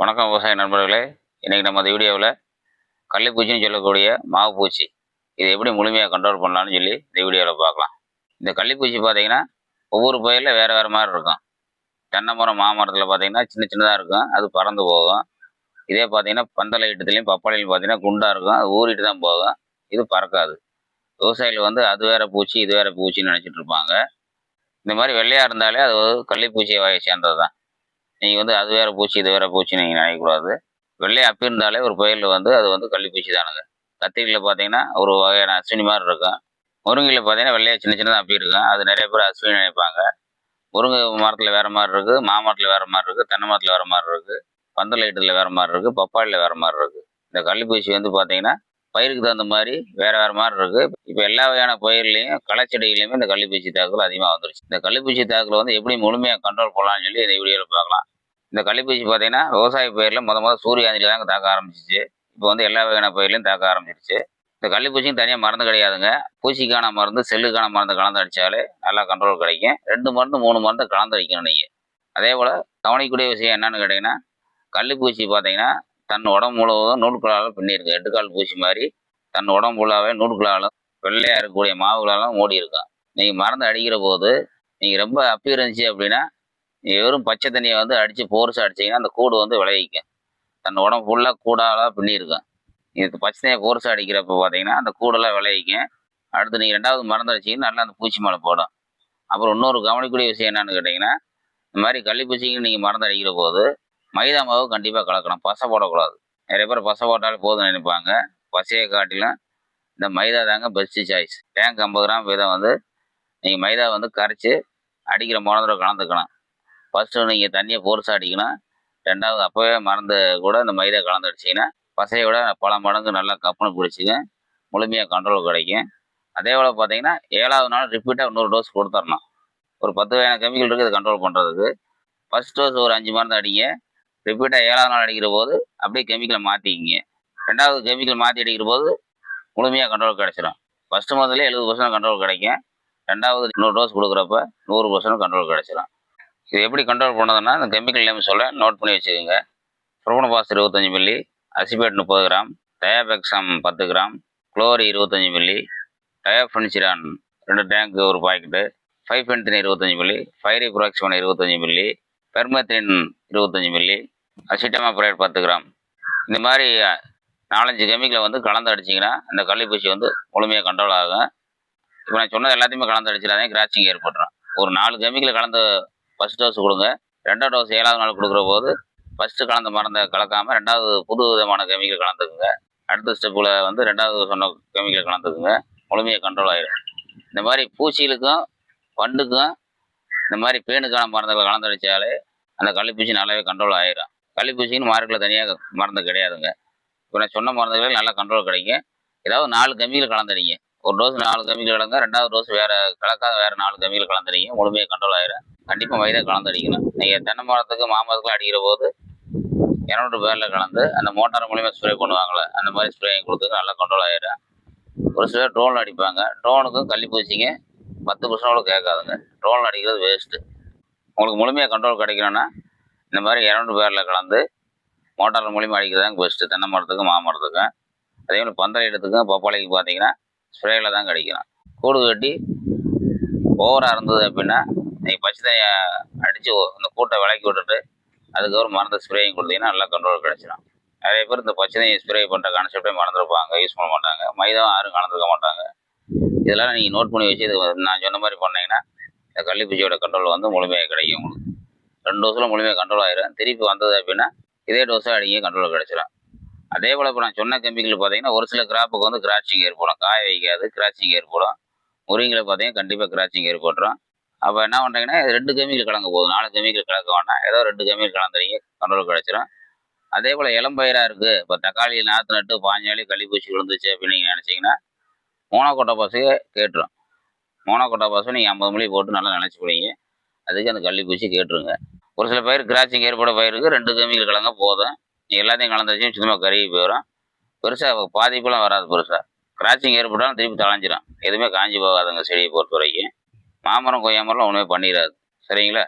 வணக்கம் விவசாய நண்பர்களே. இன்றைக்கி நம்ம அந்த வீடியோவில் கள்ளிப்பூச்சின்னு சொல்லக்கூடிய மாவு பூச்சி இதை எப்படி முழுமையாக கண்ட்ரோல் பண்ணலான்னு சொல்லி இந்த வீடியோவில் பார்க்கலாம். இந்த கள்ளிப்பூச்சி பார்த்தீங்கன்னா ஒவ்வொரு பயிரில் வேறு வேறு மாதிரி இருக்கும். தென்னை மரம் மாமரத்தில் பார்த்தீங்கன்னா சின்ன சின்னதாக இருக்கும். அது பறந்து போகும். இதே பார்த்தீங்கன்னா பந்தலை இட்டத்துலேயும் பப்பாளிலையும் பார்த்தீங்கன்னா குண்டாக இருக்கும். அது ஊறிட்டு தான் போகும். இது பறக்காது. விவசாயிகள் வந்து அது வேறு பூச்சி இது வேறு பூச்சின்னு நினச்சிட்டு இருப்பாங்க. இந்த மாதிரி வெள்ளையாக இருந்தாலே அது ஒரு கள்ளிப்பூச்சியை வகையை சேர்ந்தது தான் நீங்கள் வந்து அது வேறு பூச்சி இது வேறு பூச்சி நீங்கள் நினைக்கக்கூடாது. வெள்ளை அப்பி இருந்தாலே ஒரு புயலில் வந்து அது வந்து கள்ளிப்பூச்சி தானுங்க கத்திரியில் பார்த்தீங்கன்னா ஒரு வகையான அஸ்வினி மாதிரி இருக்கும். முருங்கையில் பார்த்தீங்கன்னா வெள்ளையாக சின்ன சின்னதாக அப்பி இருக்கும். அது நிறைய பேர் அஸ்வினி நினைப்பாங்க. முருங்கை மரத்தில் வேறு மாதிரி இருக்குது மாமரத்தில் வேறு மாதிரி இருக்குது தென்னை மரத்தில் வேறு மாதிரி இருக்குது பந்தல் ஐட்டத்தில் வேறு மாதிரி இருக்குது பப்பாளியில் வேறு மாதிரி இருக்குது இந்த கள்ளிப்பூச்சி வந்து பார்த்தீங்கன்னா பயிருக்கு தகுந்த மாதிரி வேறு வேறு மாதிரி இருக்குது இப்போ எல்லா வகையான பயிர்லையும் களைச்செடிகளையுமே இந்த கள்ளிப்பூச்சி தாக்குதல் அதிகமாக வந்துருச்சு. இந்த கள்ளிப்பூச்சி தாக்குதல் வந்து எப்படி முழுமையாக கண்ட்ரோல் பண்ணலாம்னு சொல்லி இந்த வீடியோவில் பார்க்கலாம். இந்த கள்ளிப்பூச்சி பார்த்தீங்கன்னா விவசாய பயிரில் முத மொதல் சூரியகாந்தியில் தாங்க தாக்க ஆரம்பிச்சிச்சு. இப்போ வந்து எல்லா வகையான பயிர்லையும் தாக்க ஆரம்பிச்சிருச்சு. இந்த கள்ளிப்பூச்சியும் தனியாக மருந்து கிடையாதுங்க. பூச்சிக்கான மருந்து செல்லுக்கான மருந்து கலந்து அடித்தாலே நல்லா கண்ட்ரோல் கிடைக்கும். ரெண்டு மருந்து மூணு மருந்து கலந்து அடிக்கணும் நீங்கள் அதே போல் கவனிக்கக்கூடிய விஷயம் என்னன்னு கேட்டிங்கன்னா கள்ளிப்பூச்சி பார்த்தீங்கன்னா தன் உடம்பு முழுவதும் நூல்களால் பின்னிருக்கு எட்டுக்கால் பூச்சி மாதிரி தன் உடம்பு ஃபுல்லாகவே நூல்களாலும் வெள்ளையாக இருக்கக்கூடிய மாவுகளாலும் மூடி இருக்கும் நீங்கள் மருந்து அடிக்கிற போது நீங்கள் ரொம்ப அப்பி இருந்துச்சு அப்படின்னா நீங்கள் வெறும் பச்சை தண்ணியை வந்து அடித்து போர்ஸாக அடிச்சிங்கன்னா அந்த கூடு வந்து விளைவிக்கும் தன் உடம்பு ஃபுல்லாக கூடாலாம் பின்னிருக்கும் இது பச்சை தண்ணியை போர்ஸாக அடிக்கிறப்ப பார்த்தீங்கன்னா அந்த கூடெல்லாம் விளைவிக்கும். அடுத்து நீங்கள் ரெண்டாவது மருந்து அடிச்சிங்கன்னா நல்லா அந்த பூச்சி மேலே போடும். அப்புறம் இன்னொரு கவனிக்கூடிய விஷயம் என்னன்னு கேட்டிங்கன்னா இந்த மாதிரி கள்ளிப்பூச்சிக்கு நீங்கள் மருந்து அடிக்கிற போது மைதா மாவு கண்டிப்பாக கலக்கணும். பசை போடக்கூடாது. நிறைய பேர் பசை போட்டாலே போதும் நினைப்பாங்க. பசையை காட்டிலும் இந்த மைதா தாங்க பெஸ்ட்டு சாய்ஸ் டேங்க் ஐம்பது கிராம் வீதம் வந்து நீங்கள் மைதா வந்து கரைச்சி அடிக்கிற மருந்தில் கலந்துக்கணும். ஃபஸ்ட்டு நீங்கள் தண்ணியை ஃபோர்ஸாக அடிக்கணும். ரெண்டாவது அப்போவே மறந்து கூட இந்த மைதா கலந்து அடிச்சிங்கன்னா பசையை விட பல மடங்கு நல்லா கப்புனு பிடிச்சிங்க. முழுமையாக கண்ட்ரோல் கிடைக்கும். அதே போல் பார்த்தீங்கன்னா ஏழாவது நாள் ரிப்பீட்டாக இன்னொரு டோஸ் கொடுத்துடணும். ஒரு பத்து வகையான கெமிக்கல் இருக்குது கண்ட்ரோல் பண்ணுறதுக்கு ஃபஸ்ட் டோஸ் ஒரு அஞ்சு மருந்து அடிங்க. ரிப்பீட்டாக ஏழாவது நாள் அடிக்கிற போது அப்படியே கெமிக்கலை மாற்றிக்கிங்க ரெண்டாவது கெமிக்கல் மாற்றி அடிக்கிற போது முழுமையாக கண்ட்ரோல் கிடச்சிடும் ஃபஸ்ட்டு முதல்ல எழுபது பர்சன்ட் கண்ட்ரோல் கிடைக்கும். ரெண்டாவது நூறு டோஸ் கொடுக்குறப்ப நூறு பர்சன்ட் கண்ட்ரோல் கிடச்சிடும் இது எப்படி கண்ட்ரோல் பண்ணதுன்னா இந்த கெமிக்கல் நேம் சொல்ல நோட் பண்ணி வச்சுக்கோங்க. புரோனபாஸ் இருபத்தஞ்சி மில்லி அசிபேட் முப்பது கிராம் டயாபெக்ஸாம் பத்து கிராம் குளோரி இருபத்தஞ்சி மில்லி டயாஃபென்சிரான் ரெண்டு டேங்க் ஒரு பாக்கெட்டு ஃபைவ் பென்தின் இருபத்தஞ்சி மில்லி ஃபைரி புராக்சிமன் இருபத்தஞ்சி மில்லி பெர்மத்தின் இருபத்தஞ்சி மில்லி அசிட்டமா ப்ரேட் பத்து கிராம். இந்த மாதிரி நாலஞ்சு கெமிக்கலை வந்து கலந்து அடிச்சிங்கன்னா அந்த கள்ளிப்பூச்சி வந்து முழுமையாக கண்ட்ரோல் ஆகும். இப்போ நான் சொன்னது எல்லாத்தையுமே கலந்து அடிச்சிடாதே கிராச்சிங் ஏற்பட்டுரும். ஒரு நாலு கெமிக்கலை கலந்து ஃபஸ்ட் டோஸ் கொடுங்க. ரெண்டாவது டோஸ் ஏழாவது நாள் கொடுக்குற போது ஃபஸ்ட்டு கலந்த மருந்தை கலக்காமல் ரெண்டாவது புது விதமான கெமிக்கல் கலந்துக்குங்க. அடுத்த ஸ்டெப்பில் வந்து ரெண்டாவது சொன்ன கெமிக்கல் கலந்துக்குங்க. முழுமையாக கண்ட்ரோல் ஆகிடும் இந்த மாதிரி பூச்சிகளுக்கும் பண்டுக்கும் இந்த மாதிரி பேனுக்கான மருந்துகளை கலந்து அடித்தாலே அந்த கள்ளிப்பூச்சி நல்லாவே கண்ட்ரோல் ஆகிடும் கள்ளிப்பூச்சின்னு மார்க்கெட்டில் தனியாக மருந்து கிடையாதுங்க. இப்போ நான் சொன்ன மருந்துகளில் நல்லா கண்ட்ரோல் கிடைக்கும். ஏதாவது நாலு கம்மியில் கலந்துறீங்க. ஒரு டோஸ் நாலு கம்மியில் கலங்க ரெண்டாவது டோஸ் வேறு கலக்காத வேறு நாலு கம்மியில் கலந்துறீங்க. முழுமையாக கண்ட்ரோல் ஆகிடும் கண்டிப்பாக வயதாக கலந்து அடிக்கணும் நீங்கள் தென்னை மரத்துக்கு மாமரத்துக்கு அடிக்கிற போது இரநூறு பேரில் கலந்து அந்த மோட்டார் மூலியமாக ஸ்ப்ரே பண்ணுவாங்களே அந்த மாதிரி ஸ்ப்ரே கொடுத்து நல்லா கண்ட்ரோல் ஆகிடும் ஒரு சிலர் ட்ரோன் அடிப்பாங்க. ட்ரோனுக்கும் கள்ளிப்பூச்சிங்க பத்து பர்சன்டோட கேட்காதுங்க. ட்ரோன் அடிக்கிறது வேஸ்ட்டு உங்களுக்கு முழுமையாக கண்ட்ரோல் கிடைக்கணும்னா இந்த மாதிரி இரண்டு பேரில் கலந்து மோட்டார் மூலியமாக அடிக்கிறதாங்க பெஸ்ட்டு தென்னை மரத்துக்கும் மாமரத்துக்கும். அதே மாதிரி பந்தல் இடத்துக்கும் பப்பாளிக்கு பார்த்தீங்கன்னா ஸ்ப்ரேயில் தான் கிடைக்கணும் கூடு கட்டி ஓவராக இருந்தது அப்படின்னா நீங்கள் பச்சை தண்ணியை அடித்து அந்த கூட்டை விளக்கி விட்டுட்டு அதுக்கப்புறம் மருந்து ஸ்ப்ரேயும் கொடுத்தீங்கன்னா நல்லா கண்ட்ரோல் கிடச்சிடும் நிறைய பேர் இந்த பச்சை தண்ணியை ஸ்ப்ரே பண்ணுற கான்செப்டே மறந்துருப்பாங்க யூஸ் பண்ண மாட்டாங்க. மைதாவும் யாரும் கலந்துருக்க மாட்டாங்க. இதெல்லாம் நீங்கள் நோட் பண்ணி வச்சு இது நான் சொன்ன மாதிரி பண்ணீங்கன்னா இந்த கள்ளிப்பூச்சியோட கண்ட்ரோல் வந்து முழுமையாக கிடைக்கும் உங்களுக்கு. ரெண்டு டோஸில் முழுமையாக கண்ட்ரோல் ஆகிடும் திருப்பி வந்தது அப்படின்னா இதே டோஸாக அடிங்க கண்ட்ரோல் கிடச்சிடும் அதே போல் இப்போ நான் சொன்ன கெமிக்கல் பார்த்தீங்கன்னா ஒரு சில கிராப்புக்கு வந்து கிராச்சிங் ஏற்படும் காய வைக்காது கிராச்சிங் ஏற்படும் முருங்கில் பார்த்தீங்கன்னா கண்டிப்பாக கிராச்சிங் ஏற்பட்டுரும் அப்போ என்ன பண்ணுறீங்கன்னா இது ரெண்டு கெமிக்கல் கலங்க போதும் நாலு கெமிக்கல் கலக்க வேண்டாம் ஏதோ ரெண்டு கெமிக்கல் கலந்துறீங்க கண்ட்ரோல் கிடச்சிரும் அதே போல் இளம்பயிராக இருக்குது இப்போ தக்காளி நாற்று நட்டு பாஞ்சாலி களிப்பூச்சி விழுந்துச்சு அப்படின்னு நீங்கள் நினச்சிங்கன்னா மோனோகொட்டை பசையை கேட்டுரும். மோனோகொட்டை பசு நீங்கள் ஐம்பது மொழி போட்டு நல்லா நினச்சி போடுங்க. அதுக்கு அந்த கள்ளிப்பூச்சி கேட்டுருங்க. ஒரு சில பயிர் கிராச்சிங் ஏற்பட பயிருக்கு ரெண்டு கெமிக்கல் கலங்க போதும். நீங்கள் எல்லாத்தையும் கலந்துச்சு சுத்தமாக கருகி போயிடும் பெருசாக பாதிப்புலாம் வராது பெருசாக கிராச்சிங் ஏற்பட்டாலும் திருப்பி தளைஞ்சிரும் எதுவுமே காஞ்சி போகாதுங்க செடியை பொறுத்த வரைக்கும் மாமரம் கொய்யா ஒன்றுமே பண்ணிடாது. சரிங்களா?